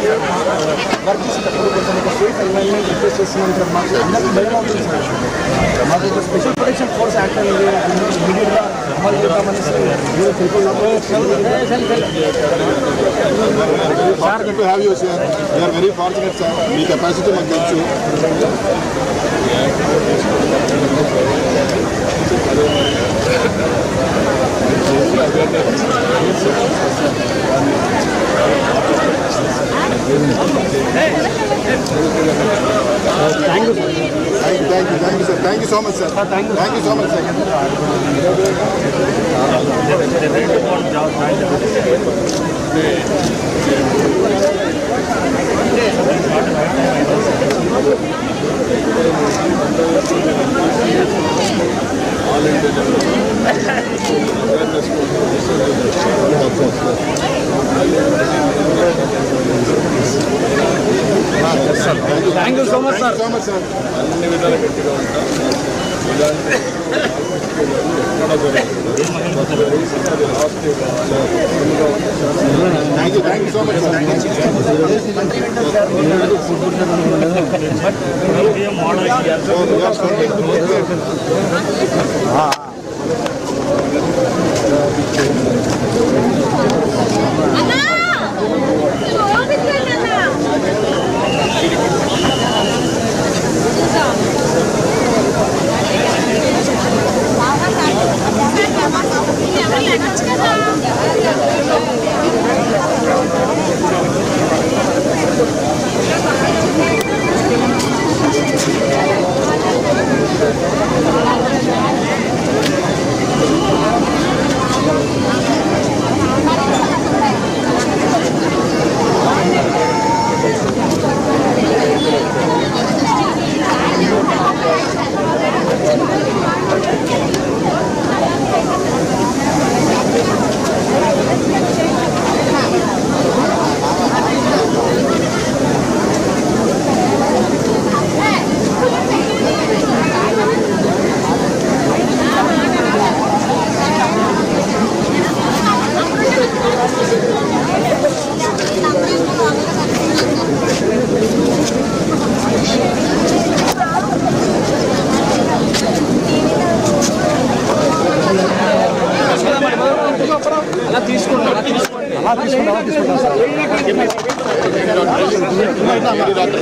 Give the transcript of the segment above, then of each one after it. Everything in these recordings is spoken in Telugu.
వర్క్ చేసేటప్పుడు కొంచెం ఒక సేఫ్ ఎన్వైరన్మెంట్ రిక్వెస్ట్ చేస్తున్నాం సార్ మాకు అందరికీ భయం అవుతుంది సార్ మాకు ఒక స్పెషల్ ప్రొటెక్షన్ ఫోర్స్ యాక్ట్ అనేది ఇమీడియట్గా అమలు చేద్దామనేసి మీరు Fortunate to have you, sir. We are very fortunate, sir. మీ కెపాసిటీ మాకు తెలుసు thank you thank you thank you thank you sir thank you so much sir thank you so much sir much sir so much sir thank you thank you so much sir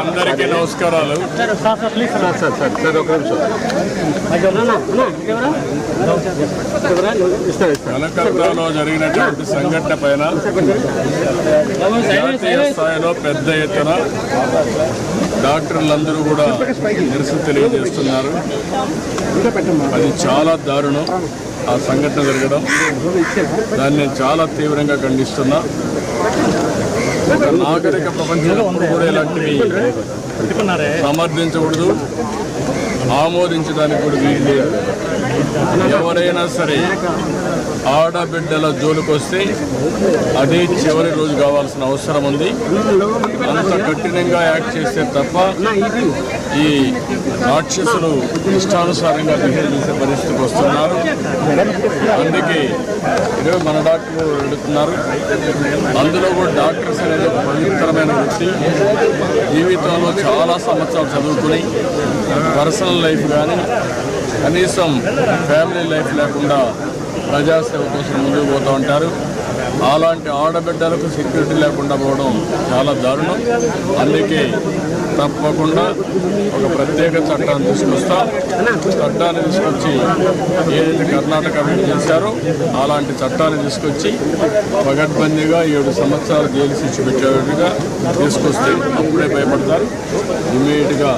అందరికీ నమస్కారాలు. కలకత్తాలో జరిగినటువంటి సంఘటన పైన జాతీయ స్థాయిలో పెద్ద ఎత్తున డాక్టర్లందరూ కూడా నిరసన తెలియజేస్తున్నారు. అది చాలా దారుణం. ఆ సంఘటన జరగడం. దాన్ని నేను చాలా తీవ్రంగా ఖండిస్తున్నా. నాగరిక ప్రపంచంలో కూడా ఇలాంటివి సమర్థించకూడదు. ఆమోదించడానికి కూడా వీలు ఎవరైనా సరే ఆడబిడ్డల జోలికొస్తే అదే చివరి రోజు కావాల్సిన అవసరం ఉంది. అంత కఠినంగా యాక్ట్ చేస్తే తప్ప ఈ రాక్షసులు ఇష్టానుసారంగా బిహేవ్ చేసే పరిస్థితికి వస్తున్నారు. అందుకే ఇరవై మన డాక్టర్లు వెళుతున్నారు అందులో కూడా డాక్టర్స్ అనేది ఒక పవిత్రమైన వృత్తి. జీవితంలో చాలా సంవత్సరాలు చదువుకుని పర్సనల్ లైఫ్ కానీ కనీసం ఫ్యామిలీ లైఫ్ లేకుండా ప్రజాసేవ కోసం ముందుకు పోతూ ఉంటారు. అలాంటి ఆడబిడ్డలకు సెక్యూరిటీ లేకుండా పోవడం చాలా దారుణం. అందుకే తప్పకుండా ఒక ప్రత్యేక చట్టాన్ని తీసుకొస్తాం. చట్టాన్ని తీసుకొచ్చి ఏదైతే కర్ణాటక వీళ్ళు చేశారో అలాంటి చట్టాన్ని తీసుకొచ్చి పగడ్బందీగా ఏడు సంవత్సరాలు జైలు శిక్ష పెట్టేట్టుగా తీసుకొస్తే అప్పుడే భయపడతారు. ఇమీడియట్గా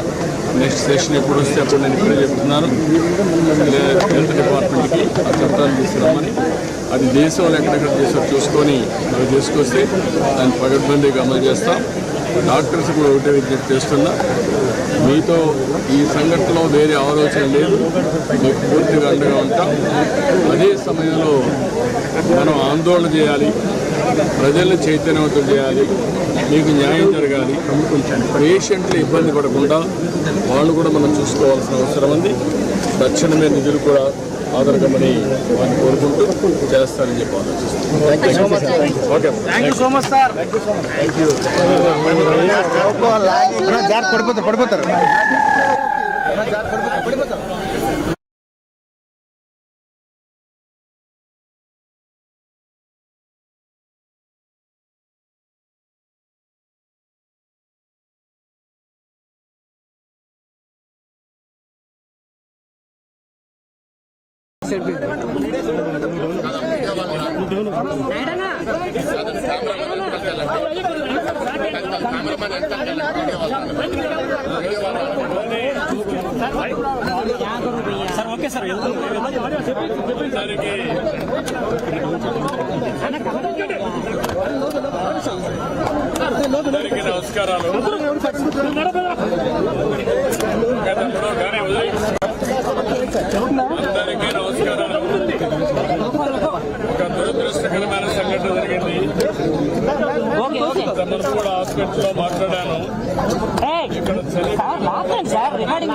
నెక్స్ట్ సెషన్ ఎప్పుడు వస్తే అప్పుడు నేను ఇప్పుడే చెప్తున్నాను హెల్త్ డిపార్ట్మెంట్కి ఆ చట్టాన్ని తీసుకురామని అది దేశం ఎక్కడెక్కడ చేసో చూసుకొని మనం తీసుకొస్తే దాన్ని పగడ్బందీగా అమలు చేస్తాం. డాక్టర్స్ కూడా ఒకటే విజ్ఞప్తి చేస్తున్నా. మీతో ఈ సంఘటనలో వేరే ఆలోచన లేదు. మీకు పూర్తిగా అండగా ఉంటాం. అదే సమయంలో మనం ఆందోళన చేయాలి. ప్రజల్ని చైతన్యవంతం చేయాలి. మీకు న్యాయం జరగాలి పేషెంట్లు ఇబ్బంది పడకుండా వాళ్ళు కూడా మనం చూసుకోవాల్సిన అవసరం ఉంది తక్షణమే నిధులు కూడా ఆదరగమని వారిని కోరుకుంటూ చేస్తారని చెప్పి థ్యాంక్ సార్ ఓకే సార్ అందరికీ నమస్కారాలు. గతంలో కానీ ఉదయం అందరికీ నమస్కారాలు ఒక దురదృష్టకరమైన సంఘటన జరిగింది తమను కూడా హాస్పిటల్లో మాట్లాడాను. ఇక్కడ చలి సార్ రికార్డింగ్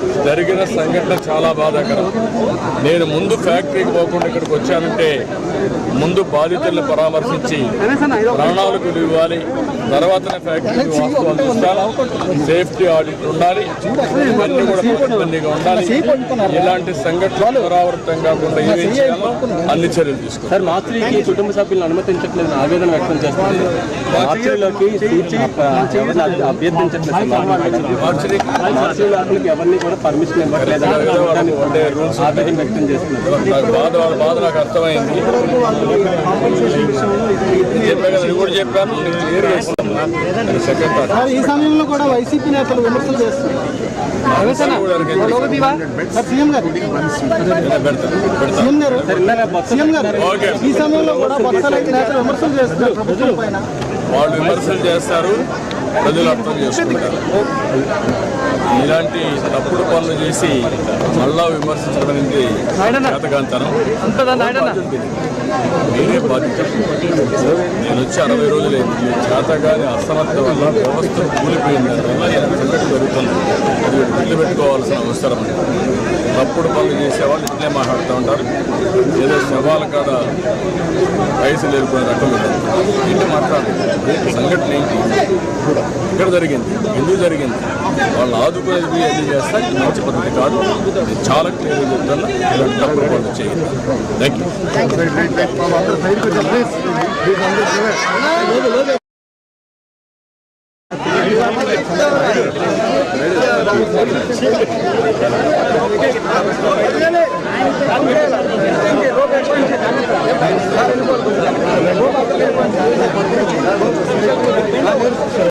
జరిగిన సంఘటన చాలా బాధాకరం. నేను ముందు ఫ్యాక్టరీకి పోకుండా ఇక్కడికి వచ్చానంటే ముందు బాధితులను పరామర్శించి ప్రాణాలకు ఇవ్వాలి. తర్వాతనే ఫ్యాక్టరీకి వాస్తవాలు చూస్తాను. సేఫ్టీ ఆడిట్ ఉండాలి. ఇవన్నీ కూడా పకడ్బందీగా ఉండాలి. ఇలాంటి సంఘటనలు పునరావృతం కాకుండా అన్ని చర్యలు తీసుకోవాలి సార్ మార్చికి కుటుంబ సభ్యులను అనుమతించట్లేదు ఆవేదన వ్యక్తం చేస్తుంది. మార్చిలోకి అభ్యర్థించట్లేదు మార్చిలోకి. ఎవరిని కూడా పర్మిషన్ ఇవ్వట్లేదు? అని ఉండే రూల్స్ ఆవేదన వ్యక్తం చేస్తున్నారు. నాకు బాధ వాళ్ళ బాధ నాకు అర్థమైంది. కూడా చెప్పాను ఈ సమయంలో కూడా వైసీపీ నేతలు విమర్శలు చేస్తున్నారు. సార్ సీఎం గారు? సీఎం గారు? సీఎం గారు? ఓకే. ఈ సమయంలో కూడా బొత్స నేతలు విమర్శలు చేస్తున్నారు ప్రభుత్వం పైన. వాళ్ళు విమర్శలు చేస్తారు ప్రజలు అర్థం చేసుకుంటారు. ఇలాంటి తప్పుడు పనులు చేసి మళ్ళా విమర్శించడం అనేది చేతకాంతనం నేనే బాధ్యత నేను వచ్చి అరవై రోజులైంది చేతగాని అసమర్థ వల్ల వ్యవస్థ కూలిపోయింది దానివల్ల జరుగుతుంది. గుర్తు పెట్టుకోవాల్సిన అవసరం తప్పుడు పనులు చేసేవాళ్ళు ఇట్లే మాట్లాడుతూ ఉంటారు. ఏదో శవాల కాడ పైసలు ఎదుర్కొనే రకం ఇది. ఏంటి మాట్లాడాలి సంఘటన ఏంటి? ఇక్కడ జరిగింది ఎందుకు జరిగింది? వాళ్ళు ఆదుకునేది పోయి అన్ని చేస్తా ఇది మంచి పద్ధతి కాదు నేను చాలా క్లియర్గా చెప్తాను ఇలాంటి తప్పుడు పనులు చేయాలి థ్యాంక్ యూ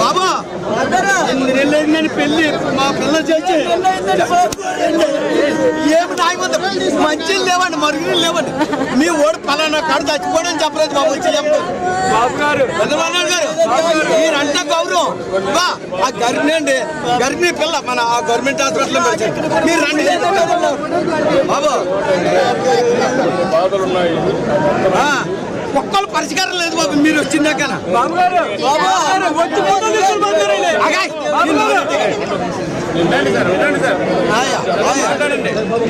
బాబా నేను పెళ్ళి మా పిల్ల చేసి ఏమి నాయకుంది మంచిలు లేవండి మరుగులు లేవండి మీ ఓడి పలానా కాడు చచ్చిపోవడం చెప్పలేదు బాబు. గారు మీరంటే గౌరవం బా ఆ. గర్భిణి అండి గర్భిణీ పిల్ల మన ఆ గవర్నమెంట్ హాస్పిటల్లో మీరు రండి బాబు బాధలు ఉన్నాయి ఒక్కళ్ళు పరిష్కారం లేదు బాబు మీరు.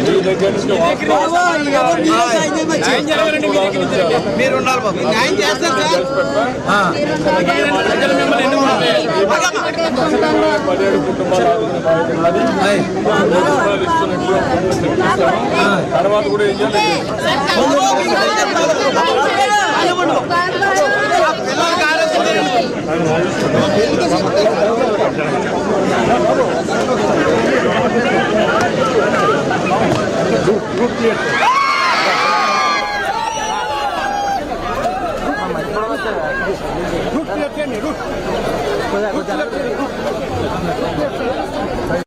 ఈ దగ్గర నుంచి మీరు ఉండాలి బాబు న్యాయం చేస్తారు తర్వాత కూడా ఏం చేయాలి